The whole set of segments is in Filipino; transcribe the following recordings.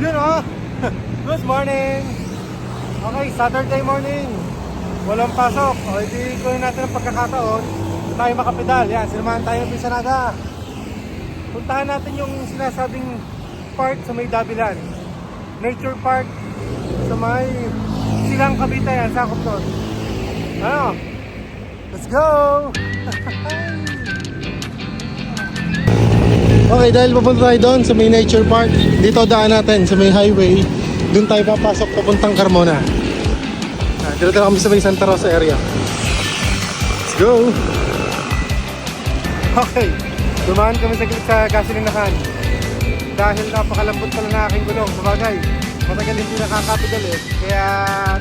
Yun oh! Good morning! Okay, Saturday morning. Walang pasok. O, hindi ko natin ang pagkakataon. Tayo makapedal. Yan, sinamahan tayo ng Pisanada. Puntahan natin yung sinasabing park sa may Dabilan. Nature Park sa may Silang Cavite yan, sakop doon. Ano? Let's go! Okay, dahil papunta tayo doon sa may nature park, dito daan natin sa may highway, doon tayo papasok papuntang Carmona. Ah, dito na kami sa may Santa Rosa area. Let's go! Okay, dumaan kami sa gilid sa gasolinahan. Dahil napakalambot pala na aking gulong. Sabagay, matagal hindi nakakapigal eh. Kaya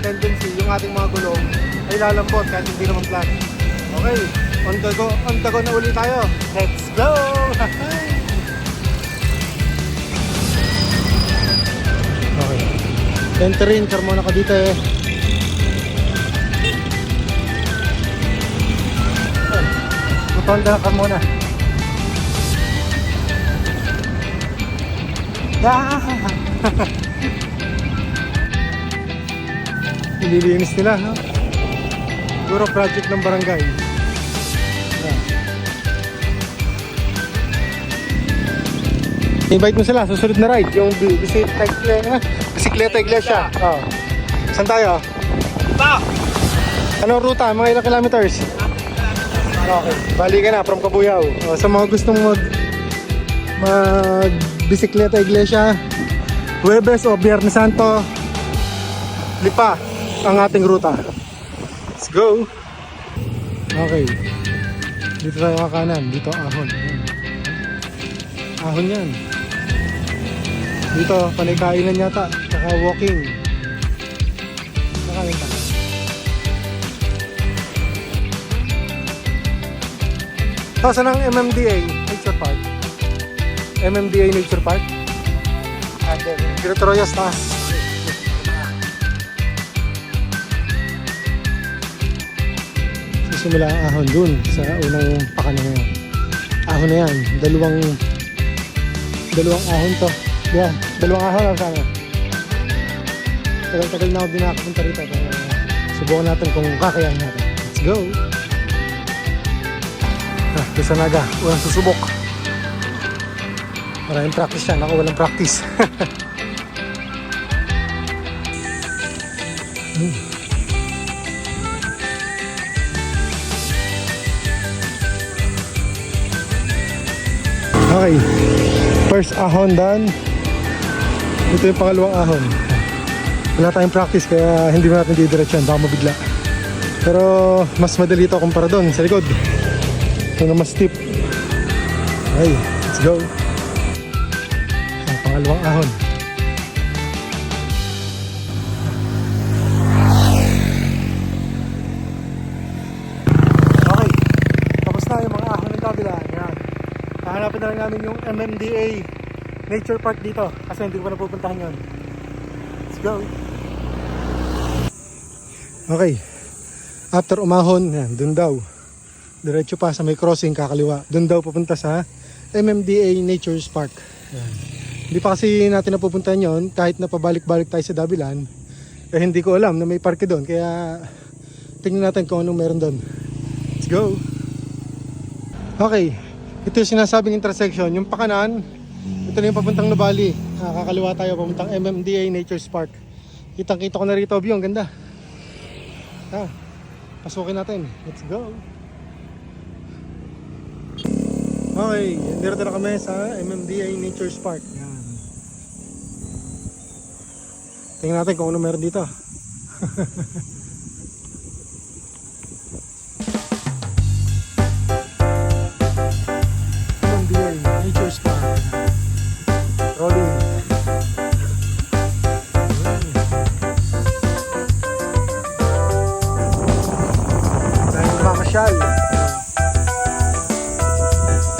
tendency yung ating mga gulong ay lalambot kahit hindi naman flat. Okay, on the go, on the go na uli tayo. Let's go! Enter in, Carmona Cavite. Rotonda ng Carmona. Ah! Nililinis nila, no? Puro project ng barangay. Invite mo sila, susunod na ride, yung bi- bisikleta, eh, bisikleta iglesia. Oh. Saan tayo? Stop! Anong ruta? Mga ilang kilometers? Okay. Bali ka na from Kabuyaw. O, sa mga gustong mag mag bisikleta iglesia, Huwebes o Biyernes Santo, Lipa ang ating ruta. Let's go! Okay. Dito tayo kakanan. Dito ahon. Ahon yan. Dito, panay kainan yata. Tsaka walking. Nakain tayo. Saan ang MMDA Nature Park? MMDA Nature Park? And then, Giratroyas taas. Sisimula ang ahon dun sa unang pakan na. Ahon na yan. Dalawang dalawang ahon to. Yeah, dalawang ahon lang sana. Tagal-tagal na ako din nakapunta rito. Kaya subukan natin kung kakayanin natin. Let's go! Ah, sa naga, walang susubok. Maraming practice yan. Ako walang practice. Hmm. Okay. First ahon done. Ito yung pangalawang ahon. Wala tayong practice kaya hindi natin didiretso yan. Baka mabigla. Pero mas madali ito kumpara doon sa likod. Ito na mas steep. Okay, let's go. Ang pangalawang ahon. Okay, tapos na yung mga ahon ng kabila. Yan. Hahanapin na lang namin yung MMDA Nature Park dito kasi hindi ko pa napupuntahan yun. Let's go. Okay. After umahon, yan, dun daw. Diretso pa sa may crossing kakaliwa. Dun daw pupunta sa MMDA Nature's Park. Hindi pa kasi natin napupuntahan yon kahit na pabalik-balik tayo sa Dabilan. Eh hindi ko alam na may parke doon. Kaya tingnan natin kung anong meron doon. Let's go. Okay. Ito yung sinasabing intersection. Yung pakanan, ito na yung papuntang Nubali. Ah, kakaliwa tayo papuntang MMDA Nature's Park. Kitang kita ko na rito view. Ang ganda. Ah, pasukin natin. Let's go. Okay, dito na kami sa MMDA Nature's Park. Yan. Tingnan natin kung ano meron dito.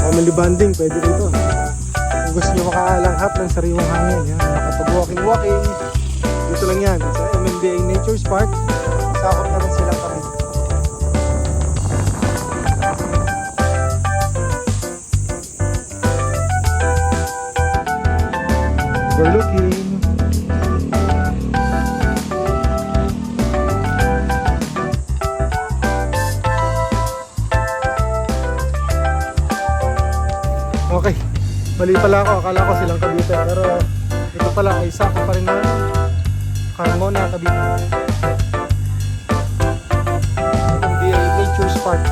Family bonding, pwede rito. Kung gusto nyo makalanghap ng sariwang hangin, yan. Makapag-walking-walking. Dito lang yan, sa MMDA Nature's Park. Sakop naman sila kami. Overlooking. Mali pala ako, akala ko silang Cavite. Pero ito pala ay sakto pa rin ng Carmona, Cavite. MDA Nature's Park.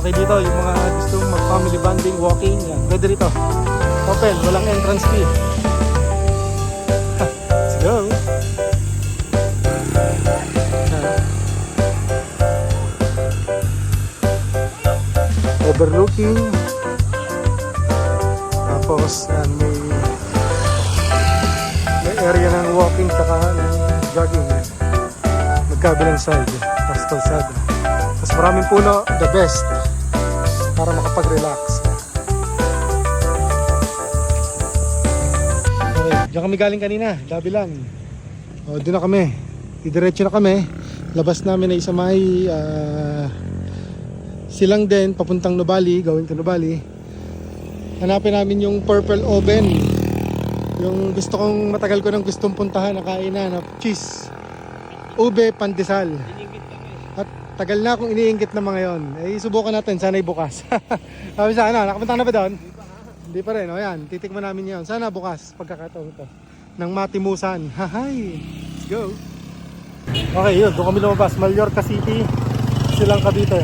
Okay dito, yung mga gustong mag-family bonding, walking, yan. Pwede rito. Open, walang entrance fee. Let's go. Overlooking. Tapos, yan, may may area ng walking saka ng jogging. Magkabilang side. Tapos kalsada. Tapos maraming puno, the best. Para makapag-relax. Okay, diyan kami galing kanina, Dabilan. O, doon na kami. Didiretso na kami. Labas namin ay sa may ah, silang din, papuntang Nubali, gawin ka Nubali. Hanapin namin yung Purple Oven. Yung gusto kong matagal ko nang gustong puntahan na kainan na cheese. Ube pandesal. At tagal na akong iniinggit na mga yon. Eh, subukan natin. Sana'y bukas. Sabi sa ano, nakapunta ka na ba doon? Hindi pa rin. O yan, titikman namin yon. Sana bukas, pagkakataon ito. Nang matimusan. Hahay! Let's go! Okay, yun. Doon kami lumabas. Mallorca City. Silang Cavite.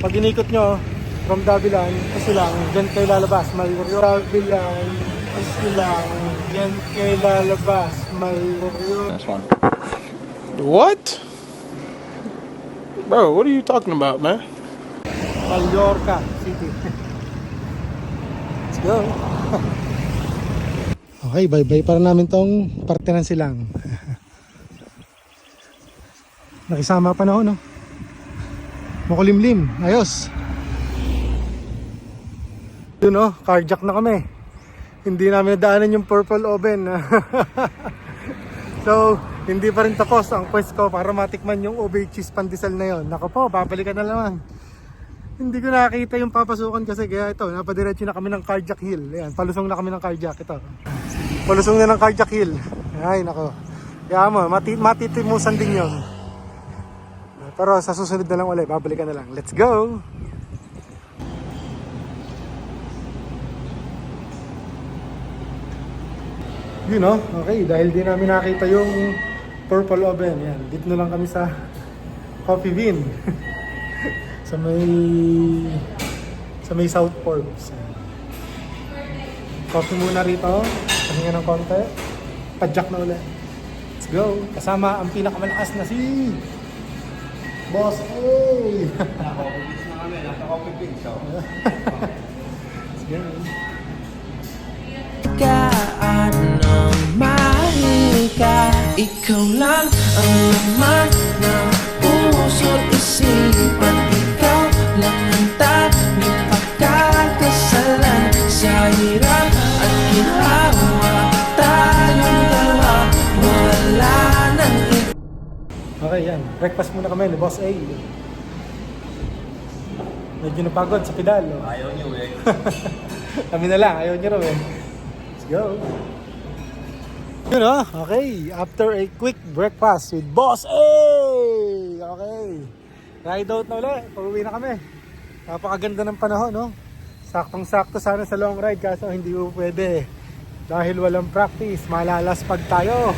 Pag inikot nyo, from Davilan, kasi lang, dyan kayo lalabas. Mallorca Davilan, kasi lang, dyan kayo lalabas. Mallorca. That's one. What? Bro, what are you talking about, man? Mallorca City. Let's go. okay, bye-bye para namin tong parte ng silang. Nakisama pa na ako, no? Makulimlim. Ayos. Yun, no? Carjack na kami. Hindi namin nadaanan yung purple oven. so, hindi pa rin tapos ang quest ko para matikman yung ube cheese pandesal na yon. Nako po, babalikan na naman. Hindi ko nakakita yung papasukan kasi kaya ito, napadiretso na kami ng Carjack Hill. Ayan, palusong na kami ng Carjack ito. Palusong na ng Carjack Hill. Ay, nako. Kaya mo, mati matitimusan din yon. Pero sa susunod na lang ulit, babalikan na lang. Let's go! Yun no? Okay, dahil di namin nakita yung purple oven. Yan, dito na lang kami sa Coffee Bean. sa may sa may South Forbes. Coffee muna rito. Pahinga ng konti. Padjak na ulit. Let's go. Kasama ang pinakamalakas na si Boss A. Let's go. Ikaw lang ang laman ng puso't isipan Ikaw lang ang tanging pagkakasalan Sa hirap at ginawa Tayong dalawa Wala nang Okay, yan. Breakfast muna kami ni Boss A. Medyo napagod sa pedal. Oh. Ayaw niyo eh. kami na lang, ayaw niyo raw eh. Let's go. Yun oh, okay. After a quick breakfast with Boss A! Okay. Ride out na ulit. Pauwi na kami. Napakaganda ng panahon, no? Saktong-sakto sana sa long ride kaso hindi mo pwede. Dahil walang practice, malalaspag tayo.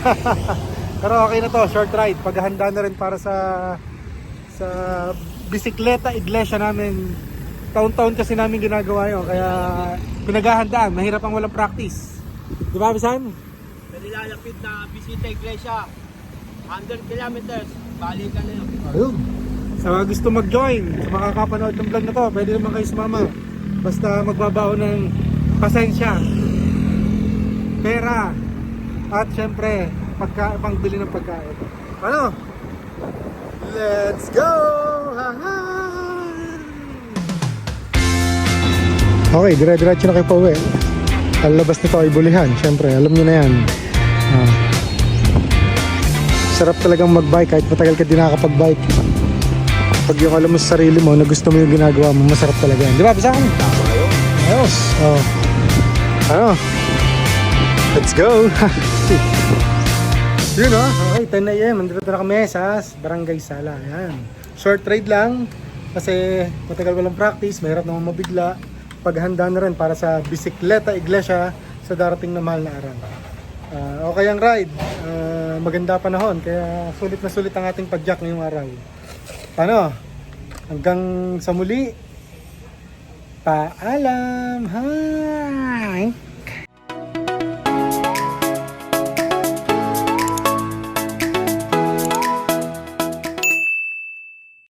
Pero okay na to, short ride. Paghahanda na rin para sa sa bisikleta iglesia namin. Taon-taon kasi namin ginagawa yun. Kaya pinaghahandaan, mahirap ang walang practice. Di ba, Bisan? Nilalapit na bisita iglesia, 100 kilometers, balikan na yun. Ayun. Sa mga gusto mag-join, sa makakapanood ng vlog na to, pwede naman kayo sumama. Basta magbabaon ng pasensya, pera, at syempre, pagka, pangbili ng pagkain. Ano? Let's go! Ha-ha! Okay, dire-diretso na kayo pa uwi. Ang labas nito ay bulihan, syempre, alam niyo na yan. Ah. Sarap talagang mag-bike kahit matagal ka din nakakapag-bike. Pag yung alam mo sa sarili mo na gusto mo yung ginagawa mo, masarap talaga yan. Di ba? Bisa ka? Ayos. Oh. Ano? Let's go. Yun oh. Okay, 10 a.m. Nandito na kami sa Barangay Sala. Yan. Short ride lang. Kasi matagal walang practice. Mahirap naman mabigla. paghanda na rin para sa Bisikleta Iglesia sa darating na mahal na araw. Ah, okay ang ride. Ah, maganda panahon kaya sulit na sulit ang ating padyak ngayong araw. Paano? Hanggang sa muli. Paalam. Hi.